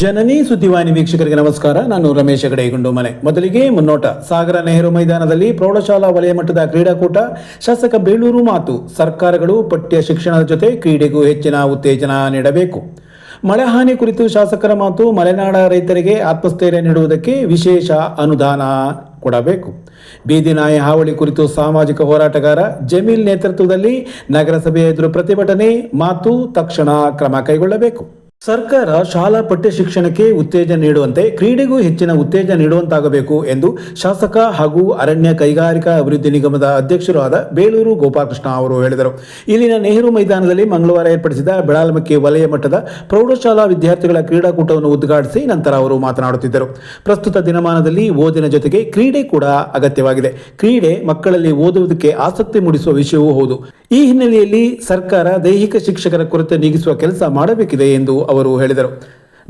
ಜನನಿ ಸುದ್ದಿವಾಹಿನಿ ವೀಕ್ಷಕರಿಗೆ ನಮಸ್ಕಾರ. ನಾನು ರಮೇಶ್ ಹೆಗಡೆಗುಂಡು ಮನೆ ಮೊದಲಿಗೆ ಮುನ್ನೋಟ. ಸಾಗರ ನೆಹರು ಮೈದಾನದಲ್ಲಿ ಪ್ರೌಢಶಾಲಾ ವಲಯ ಮಟ್ಟದ ಕ್ರೀಡಾಕೂಟ, ಶಾಸಕ ಬೇಳೂರು ಮಾತು. ಸರ್ಕಾರಗಳು ಪಠ್ಯ ಶಿಕ್ಷಣದ ಜೊತೆ ಕ್ರೀಡೆಗೂ ಹೆಚ್ಚಿನ ಉತ್ತೇಜನ ನೀಡಬೇಕು. ಮಳೆ ಹಾನಿ ಕುರಿತು ಶಾಸಕರ ಮಾತು, ಮಲೆನಾಡ ರೈತರಿಗೆ ಆತ್ಮಸ್ಥೈರ್ಯ ನೀಡುವುದಕ್ಕೆ ವಿಶೇಷ ಅನುದಾನ ಕೊಡಬೇಕು. ಬೀದಿ ನಾಯಿ ಹಾವಳಿ ಕುರಿತು ಸಾಮಾಜಿಕ ಹೋರಾಟಗಾರ ಜಮೀಲ್ ನೇತೃತ್ವದಲ್ಲಿ ನಗರಸಭೆ ಎದುರು ಪ್ರತಿಭಟನೆ, ಮಾತು ತಕ್ಷಣ ಕ್ರಮ ಕೈಗೊಳ್ಳಬೇಕು. ಸರ್ಕಾರ ಶಾಲಾ ಪಠ್ಯ ಶಿಕ್ಷಣಕ್ಕೆ ಉತ್ತೇಜನ ನೀಡುವಂತೆ ಕ್ರೀಡೆಗೂ ಹೆಚ್ಚಿನ ಉತ್ತೇಜನ ನೀಡುವಂತಾಗಬೇಕು ಎಂದು ಶಾಸಕ ಹಾಗೂ ಅರಣ್ಯ ಕೈಗಾರಿಕಾ ಅಭಿವೃದ್ಧಿ ನಿಗಮದ ಅಧ್ಯಕ್ಷರಾದ ಬೇಲೂರು ಗೋಪಾಲಕೃಷ್ಣ ಅವರು ಹೇಳಿದರು. ಇಲ್ಲಿನ ನೆಹರು ಮೈದಾನದಲ್ಲಿ ಮಂಗಳವಾರ ಏರ್ಪಡಿಸಿದ ಬೆಳಾಲಮಕ್ಕಿ ವಲಯ ಮಟ್ಟದ ಪ್ರೌಢಶಾಲಾ ವಿದ್ಯಾರ್ಥಿಗಳ ಕ್ರೀಡಾಕೂಟವನ್ನು ಉದ್ಘಾಟಿಸಿ ನಂತರ ಅವರು ಮಾತನಾಡುತ್ತಿದ್ದರು. ಪ್ರಸ್ತುತ ದಿನಮಾನದಲ್ಲಿ ಓದಿನ ಜೊತೆಗೆ ಕ್ರೀಡೆ ಕೂಡ ಅಗತ್ಯವಾಗಿದೆ. ಕ್ರೀಡೆ ಮಕ್ಕಳಲ್ಲಿ ಓದುವುದಕ್ಕೆ ಆಸಕ್ತಿ ಮೂಡಿಸುವ ವಿಷಯವೂ ಹೌದು. ಈ ಹಿನ್ನೆಲೆಯಲ್ಲಿ ಸರ್ಕಾರ ದೈಹಿಕ ಶಿಕ್ಷಕರ ಕೊರತೆ ನೀಗಿಸುವ ಕೆಲಸ ಮಾಡಬೇಕಿದೆ ಎಂದು ಅವರು ಹೇಳಿದರು.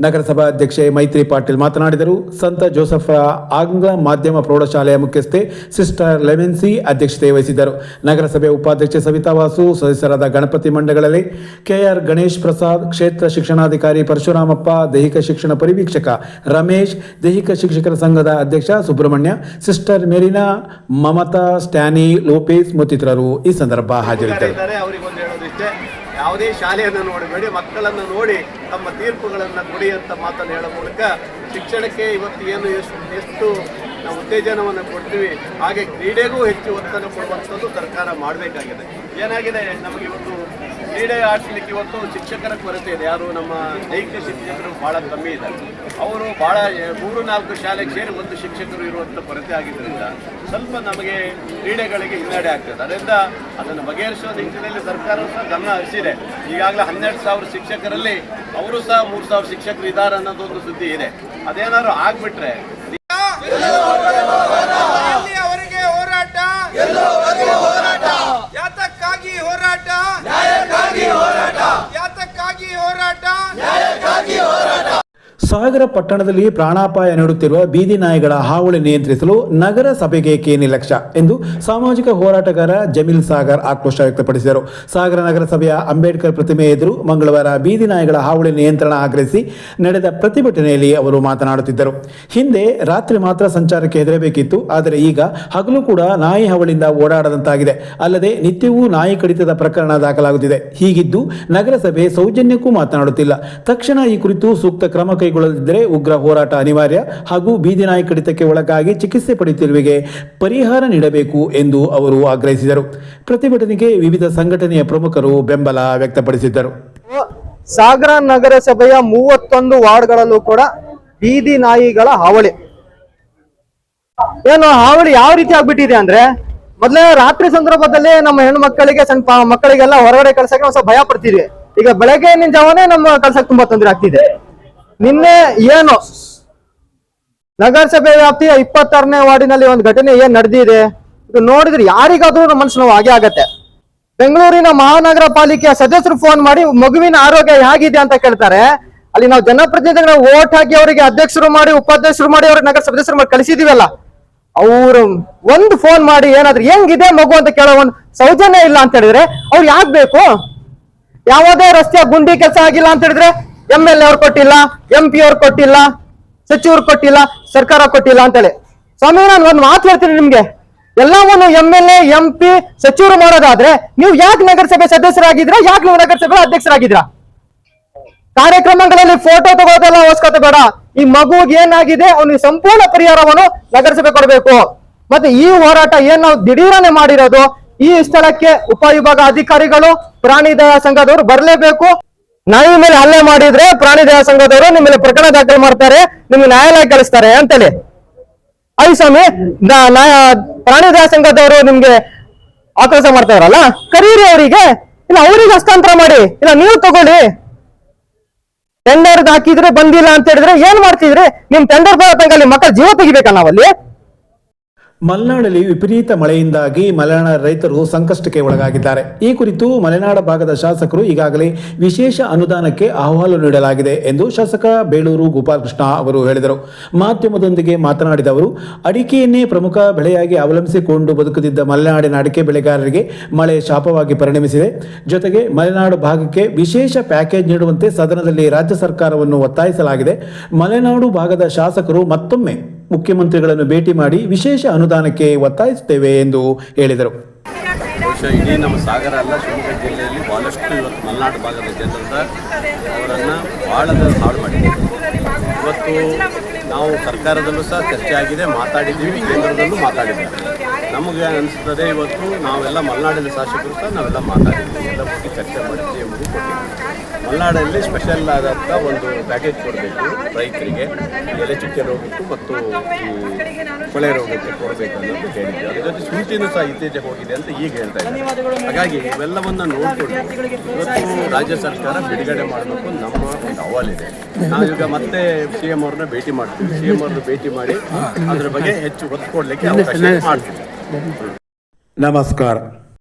ನಗರಸಭಾ ಅಧ್ಯಕ್ಷೆ ಮೈತ್ರಿ ಪಾಟೀಲ್ ಮಾತನಾಡಿದರು. ಸಂತ ಜೋಸಫರ ಆಂಗ್ಲ ಮಾಧ್ಯಮ ಪ್ರೌಢಶಾಲೆಯ ಮುಖ್ಯಸ್ಥೆ ಸಿಸ್ಟರ್ ಲೆಮೆನ್ಸಿ ಅಧ್ಯಕ್ಷತೆ ವಹಿಸಿದ್ದರು. ನಗರಸಭೆ ಉಪಾಧ್ಯಕ್ಷೆ ಸವಿತಾ ವಾಸು, ಸದಸ್ಯರಾದ ಗಣಪತಿ ಮಂಡಗಳಲ್ಲಿ ಕೆಆರ್ ಗಣೇಶ್ ಪ್ರಸಾದ್, ಕ್ಷೇತ್ರ ಶಿಕ್ಷಣಾಧಿಕಾರಿ ಪರಶುರಾಮಪ್ಪ, ದೈಹಿಕ ಶಿಕ್ಷಣ ಪರಿವೀಕ್ಷಕ ರಮೇಶ್, ದೈಹಿಕ ಶಿಕ್ಷಕರ ಸಂಘದ ಅಧ್ಯಕ್ಷ Subrahmanya, sister Marina, Mamata, Stany Lopes ಮತ್ತಿತರರು ಈ ಸಂದರ್ಭ ಹಾಜರಿದ್ದರು. ಯಾವುದೇ ಶಾಲೆಯನ್ನು ನೋಡಬೇಡಿ, ಮಕ್ಕಳನ್ನು ನೋಡಿ ತಮ್ಮ ತೀರ್ಪುಗಳನ್ನು ಕೊಡಿ ಅಂತ ಮಾತನ್ನು ಹೇಳೋ ಮೂಲಕ ಶಿಕ್ಷಣಕ್ಕೆ ಇವತ್ತು ಏನು ಎಷ್ಟು ಎಷ್ಟು ಉತ್ತೇಜನವನ್ನು ಕೊಡ್ತೀವಿ. ಹಾಗೆ ಕ್ರೀಡೆಗೂ ಹೆಚ್ಚು ಒತ್ತನ್ನು ಕೊಡುವಂಥದ್ದು ಸರ್ಕಾರ ಮಾಡಬೇಕಾಗಿದೆ. ಏನಾಗಿದೆ? ನಮಗೆ ಇವತ್ತು ಕ್ರೀಡೆ ಆಡಿಸ್ಲಿಕ್ಕೆ ಇವತ್ತು ಶಿಕ್ಷಕರ ಕೊರತೆ ಇದೆ. ಯಾರು ನಮ್ಮ ದೈಹಿಕ ಶಿಕ್ಷಕರು ಭಾಳ ಕಮ್ಮಿ ಇದ್ದಾರೆ. ಅವರು ಭಾಳ ಮೂರು, ನಾಲ್ಕು ಶಾಲೆಗೆ ಸೇರಿ ಒಂದು ಶಿಕ್ಷಕರು ಇರುವಂಥ ಕೊರತೆ ಆಗಿದ್ದರಿಂದ ಸ್ವಲ್ಪ ನಮಗೆ ಕ್ರೀಡೆಗಳಿಗೆ ಹಿನ್ನಡೆ ಆಗ್ತದೆ. ಅದರಿಂದ ಅದನ್ನು ಬಗೆಹರಿಸುವ ನಿಟ್ಟಿನಲ್ಲಿ ಸರ್ಕಾರವು ಸಹ ಗಮನ ಹರಿಸಿದೆ. ಈಗಾಗಲೇ ಹನ್ನೆರಡು ಸಾವಿರ ಶಿಕ್ಷಕರಲ್ಲಿ ಅವರು ಸಹ ಮೂರು ಸಾವಿರ ಶಿಕ್ಷಕರು ಇದ್ದಾರೆ ಅನ್ನೋದೊಂದು ಸುದ್ದಿ ಇದೆ. ಅದೇನಾದ್ರು ಆಗ್ಬಿಟ್ರೆ ಅವರಿಗೆ ಹೋರಾಟ ಯಾತಕ್ಕಾಗಿ ಹೋರಾಟ ಯಾತಕ್ಕಾಗಿ ಹೋರಾಟ ಸಾಗರ ಪಟ್ಟಣದಲ್ಲಿ ಪ್ರಾಣಾಪಾಯ ನೀಡುತ್ತಿರುವ ಬೀದಿ ನಾಯಿಗಳ ಹಾವಳಿ ನಿಯಂತ್ರಿಸಲು ನಗರ ಸಭೆಗೆ ನಿರ್ಲಕ್ಷ್ಯ ಎಂದು ಸಾಮಾಜಿಕ ಹೋರಾಟಗಾರ ಜಮೀಲ್ ಸಾಗರ್ ಆಕ್ರೋಶ ವ್ಯಕ್ತಪಡಿಸಿದರು. ಸಾಗರ ನಗರಸಭೆಯ ಅಂಬೇಡ್ಕರ್ ಪ್ರತಿಮೆ ಎದುರು ಮಂಗಳವಾರ ಬೀದಿ ನಾಯಿಗಳ ಹಾವಳಿ ನಿಯಂತ್ರಣ ಆಗ್ರಹಿಸಿ ನಡೆದ ಪ್ರತಿಭಟನೆಯಲ್ಲಿ ಅವರು ಮಾತನಾಡುತ್ತಿದ್ದರು. ಹಿಂದೆ ರಾತ್ರಿ ಮಾತ್ರ ಸಂಚಾರಕ್ಕೆ ಹೆದರಬೇಕಿತ್ತು, ಆದರೆ ಈಗ ಹಗಲು ಕೂಡ ನಾಯಿ ಹಾವಳಿಯಿಂದ ಓಡಾಡದಂತಾಗಿದೆ. ಅಲ್ಲದೆ ನಿತ್ಯವೂ ನಾಯಿ ಕಡಿತದ ಪ್ರಕರಣ ದಾಖಲಾಗುತ್ತಿದೆ. ಹೀಗಿದ್ದು ನಗರಸಭೆ ಸೌಜನ್ಯಕ್ಕೂ ಮಾತನಾಡುತ್ತಿಲ್ಲ. ತಕ್ಷಣ ಈ ಕುರಿತು ಸೂಕ್ತ ಕ್ರಮ ಕೈಗೊಳ್ಳದಿದ್ದರೆ ಉಗ್ರ ಹೋರಾಟ ಅನಿವಾರ್ಯ ಹಾಗೂ ಬೀದಿ ನಾಯಿ ಕಡಿತಕ್ಕೆ ಒಳಗಾಗಿ ಚಿಕಿತ್ಸೆ ಪಡೆಯುತ್ತಿರುವಿಗೆ ಪರಿಹಾರ ನೀಡಬೇಕು ಎಂದು ಅವರು ಆಗ್ರಹಿಸಿದರು. ಪ್ರತಿಭಟನೆಗೆ ವಿವಿಧ ಸಂಘಟನೆಯ ಪ್ರಮುಖರು ಬೆಂಬಲ ವ್ಯಕ್ತಪಡಿಸಿದ್ದರು. ಸಾಗರ ನಗರಸಭೆಯ ಮೂವತ್ತೊಂದು ವಾರ್ಡ್ಗಳಲ್ಲೂ ಕೂಡ ಬೀದಿ ನಾಯಿಗಳ ಹಾವಳಿ. ಏನು, ಹಾವಳಿ ಯಾವ ರೀತಿ ಆಗ್ಬಿಟ್ಟಿದೆ ಅಂದ್ರೆ, ಮೊದಲೇ ರಾತ್ರಿ ಸಂದರ್ಭದಲ್ಲಿ ನಮ್ಮ ಹೆಣ್ಣು ಮಕ್ಕಳಿಗೆ ಸಣ್ಣ ಮಕ್ಕಳಿಗೆಲ್ಲ ಹೊರಗಡೆ ಕಳ್ಸಕ್ಕೆ ಸ್ವಲ್ಪ ಭಯ ಪಡ್ತಿದ್ವಿ. ಈಗ ಬೆಳಗ್ಗೆ ಜಾವನೇ ನಮ್ಮ ಕಳ್ಸಕ್ ತುಂಬಾ ತೊಂದರೆ ಆಗ್ತಿದೆ. ನಿನ್ನೆ ಏನು? ನಗರಸಭೆ ವ್ಯಾಪ್ತಿಯ ಇಪ್ಪತ್ತಾರನೇ ವಾರ್ಡಿನಲ್ಲಿ ಒಂದು ಘಟನೆ ಏನ್ ನಡೆದಿದೆ? ಇದು ನೋಡಿದ್ರೆ ಯಾರಿಗಾದ್ರೂ ಮನಸ್ಸು ಹಾಗೆ ಆಗತ್ತೆ. ಬೆಂಗಳೂರಿನ ಮಹಾನಗರ ಪಾಲಿಕೆಯ ಸದಸ್ಯರು ಫೋನ್ ಮಾಡಿ, ಮಗುವಿನ ಆರೋಗ್ಯ ಹೇಗಿದೆ ಅಂತ ಕೇಳ್ತಾರೆ. ಅಲ್ಲಿ ನಾವು ಜನಪ್ರತಿನಿಧಿಗಳ ಓಟ್ ಹಾಕಿ ಅವರಿಗೆ ಅಧ್ಯಕ್ಷರು ಮಾಡಿ, ಉಪಾಧ್ಯಕ್ಷರು ಮಾಡಿ, ಅವ್ರಿಗೆ ನಗರ ಸದಸ್ಯರು ಮಾಡಿ ಕಳಿಸಿದೀವಲ್ಲ. ಅವರು ಒಂದು ಫೋನ್ ಮಾಡಿ ಏನಾದ್ರು, ಹೆಂಗಿದೆ ಮಗು? ಅಂತ ಕೇಳೋ ಒಂದು ಸೌಜನ್ಯ ಇಲ್ಲ ಅಂತ ಹೇಳಿದ್ರೆ, ಅವ್ರು ಯಾಕೆ ಬೇಕು? ಯಾವುದೇ ರಸ್ತೆಯ ಗುಂಡಿ ಕೆಲಸ ಆಗಿಲ್ಲ ಅಂತ ಹೇಳಿದ್ರೆ ಎಂ ಎಲ್ ಎ ಅವ್ರು ಕೊಟ್ಟಿಲ್ಲ ಎಂ ಪಿ ಅವ್ರು ಕೊಟ್ಟಿಲ್ಲ, ಸಚಿವರು ಕೊಟ್ಟಿಲ್ಲ, ಸರ್ಕಾರ ಕೊಟ್ಟಿಲ್ಲ ಅಂತೇಳಿ. ಸ್ವಾಮಿ, ನಾನು ಒಂದು ಮಾತು ಹೇಳ್ತೀನಿ ನಿಮ್ಗೆ. ಎಲ್ಲವನ್ನು M L A M P ಸಚಿವರು ಮಾಡೋದಾದ್ರೆ ನೀವು ಯಾಕೆ ನಗರಸಭೆ ಸದಸ್ಯರಾಗಿದ್ರ ಯಾಕೆ ನೀವು ನಗರಸಭೆ ಅಧ್ಯಕ್ಷರಾಗಿದ್ರ ಕಾರ್ಯಕ್ರಮಗಳಲ್ಲಿ ಫೋಟೋ ತಗೋದೆಲ್ಲ ಅವಶ್ಯಕತೆ ಬೇಡ. ಈ ಮಗುಗೆ ಏನಾಗಿದೆ, ಅವನಿಗೆ ಸಂಪೂರ್ಣ ಪರಿಹಾರವನ್ನು ನಗರಸಭೆ ಕೊಡಬೇಕು. ಮತ್ತೆ ಈ ಹೋರಾಟ ಏನ್ ನಾವು ದಿಢೀರನೆ ಮಾಡಿರೋದು, ಈ ಸ್ಥಳಕ್ಕೆ ಉಪವಿಭಾಗ ಅಧಿಕಾರಿಗಳು ಪ್ರಾಣಿ ದಯಾ ಸಂಘದವರು ಬರಲೇಬೇಕು. ನಾಯಿ ಮೇಲೆ ಹಲ್ಲೆ ಮಾಡಿದ್ರೆ ಪ್ರಾಣಿ ದಯಾ ಸಂಘದವರು ನಿಮ್ಮ ಮೇಲೆ ಪ್ರಕರಣ ದಾಖಲು ಮಾಡ್ತಾರೆ, ನಿಮ್ಗೆ ನ್ಯಾಯಾಲಯ ಕಳಿಸ್ತಾರೆ ಅಂತೇಳಿ. ಐ ಸ್ವಾಮಿ ಪ್ರಾಣಿ ದಯಾ ಸಂಘದವರು ನಿಮ್ಗೆ ಆಕ್ರೋಶ ಮಾಡ್ತಾರಲ್ಲ ಕರೀರಿ ಅವರಿಗೆ. ಇಲ್ಲ, ಅವರಿಗೆ ಹಸ್ತಾಂತರ ಮಾಡಿ. ಇಲ್ಲ, ನೀವು ತಗೊಳ್ಳಿ. ಟೆಂಡರ್ಗೆ ಹಾಕಿದ್ರೆ ಬಂದಿಲ್ಲ ಅಂತ ಹೇಳಿದ್ರೆ ಏನ್ ಮಾಡ್ತಿದ್ರಿ? ನಿಮ್ ಟೆಂಡರ್ ಬರೋ ತನಕ ಮಕ್ಕಳ ಜೀವ ತೆಗಿಬೇಕ ನಾವಲ್ಲಿ? ಮಲೆನಾಡಲ್ಲಿ ವಿಪರೀತ ಮಳೆಯಿಂದಾಗಿ ಮಲೆನಾಡ ರೈತರು ಸಂಕಷ್ಟಕ್ಕೆ ಒಳಗಾಗಿದ್ದಾರೆ. ಈ ಕುರಿತು ಮಲೆನಾಡ ಭಾಗದ ಶಾಸಕರು ಈಗಾಗಲೇ ವಿಶೇಷ ಅನುದಾನಕ್ಕೆ ಅಹವಾಲು ನೀಡಲಾಗಿದೆ ಎಂದು ಶಾಸಕ ಬೇಳೂರು ಗೋಪಾಲಕೃಷ್ಣ ಅವರು ಹೇಳಿದರು. ಮಾಧ್ಯಮದೊಂದಿಗೆ ಮಾತನಾಡಿದ ಅವರು, ಅಡಿಕೆಯನ್ನೇ ಪ್ರಮುಖ ಬೆಳೆಯಾಗಿ ಅವಲಂಬಿಸಿಕೊಂಡು ಬದುಕುತ್ತಿದ್ದ ಮಲೆನಾಡಿನ ಅಡಿಕೆ ಬೆಳೆಗಾರರಿಗೆ ಮಳೆ ಶಾಪವಾಗಿ ಪರಿಣಮಿಸಿದೆ. ಜೊತೆಗೆ ಮಲೆನಾಡು ಭಾಗಕ್ಕೆ ವಿಶೇಷ ಪ್ಯಾಕೇಜ್ ನೀಡುವಂತೆ ಸದನದಲ್ಲಿ ರಾಜ್ಯ ಸರ್ಕಾರವನ್ನು ಒತ್ತಾಯಿಸಲಾಗಿದೆ. ಮಲೆನಾಡು ಭಾಗದ ಶಾಸಕರು ಮತ್ತೊಮ್ಮೆ ಮುಖ್ಯಮಂತ್ರಿಗಳನ್ನು ಭೇಟಿ ಮಾಡಿ ವಿಶೇಷ ಅನುದಾನಕ್ಕೆ ಒತ್ತಾಯಿಸುತ್ತೇವೆ ಎಂದು ಹೇಳಿದರು. ಬಹುಶಃ ಇಡೀ ನಮ್ಮ ಸಾಗರ ಅಲ್ಲ, ಶಿವಮೊಗ್ಗ ಜಿಲ್ಲೆಯಲ್ಲಿ ಭಾಳಷ್ಟು ಇವತ್ತು ಮಲೆನಾಡು ಭಾಗದ ಜನರಿಂದ ಅವರನ್ನು ಭಾಳ ಹಾಳು ಮಾಡಿದೆ ಇವತ್ತು ನಾವು ಸರ್ಕಾರದಲ್ಲೂ ಸಹ ಚರ್ಚೆ ಆಗಿದೆ, ಮಾತಾಡಿದ್ದೀವಿ, ಕೇಂದ್ರದಲ್ಲೂ ಮಾತಾಡಿದ್ದೀವಿ. ನಮಗೆ ಅನಿಸ್ತದೆ ಇವತ್ತು ನಾವೆಲ್ಲ ಮಲೆನಾಡಿನ ಶಾಸಕರು ಸಹ ನಾವೆಲ್ಲ ಮಾತಾಡಿದ್ದೀವಿ, ಎಲ್ಲ ಹೋಗಿ ಚರ್ಚೆ ಮಾಡಿದ್ವಿ ಎಂಬುದು ಕೊಟ್ಟಿದ್ದೀವಿ ಮಲೆನಾಡಲ್ಲಿ ಸ್ಪೆಷಲ್ ಆದಂಥ ಒಂದು ಪ್ಯಾಕೇಜ್ ಕೊಡಬೇಕು ರೈತರಿಗೆ, ಎಲೆ ಚುಕ್ಕೆ ರೋಗಕ್ಕೂ ಮತ್ತು ಕೊಳೆ ರೋಗಕ್ಕೆ ಕೊಡಬೇಕು ಅನ್ನೋದು ಹೇಳಿದ್ವಿ. ಅದ್ರ ಜೊತೆ ಸಹ ಇತ್ತೀಚೆಗೆ ಹೋಗಿದೆ ಅಂತ ಈಗ ಹೇಳ್ತಾ ಇದ್ದಾರೆ. ಹಾಗಾಗಿ ಇವೆಲ್ಲವನ್ನು ನೋಡಿಕೊಂಡು ಇವತ್ತು ರಾಜ್ಯ ಸರ್ಕಾರ ಬಿಡುಗಡೆ ಮಾಡಬೇಕು ನಮ್ಮ ಒಂದು ಅಹವಾಲಿದೆ ನಾವೀಗ ಮತ್ತೆ ಸಿ ಎಂ ಅವ್ರನ್ನ ಭೇಟಿ ಮಾಡ್ತೀವಿ. ಸಿ ಭೇಟಿ ಮಾಡಿ ಅದರ ಬಗ್ಗೆ ಹೆಚ್ಚು ಒತ್ತು ಕೊಡಲಿಕ್ಕೆ ಅವಕಾಶ ಮಾಡ್ತೀವಿ. ನಮಸ್ಕಾರ.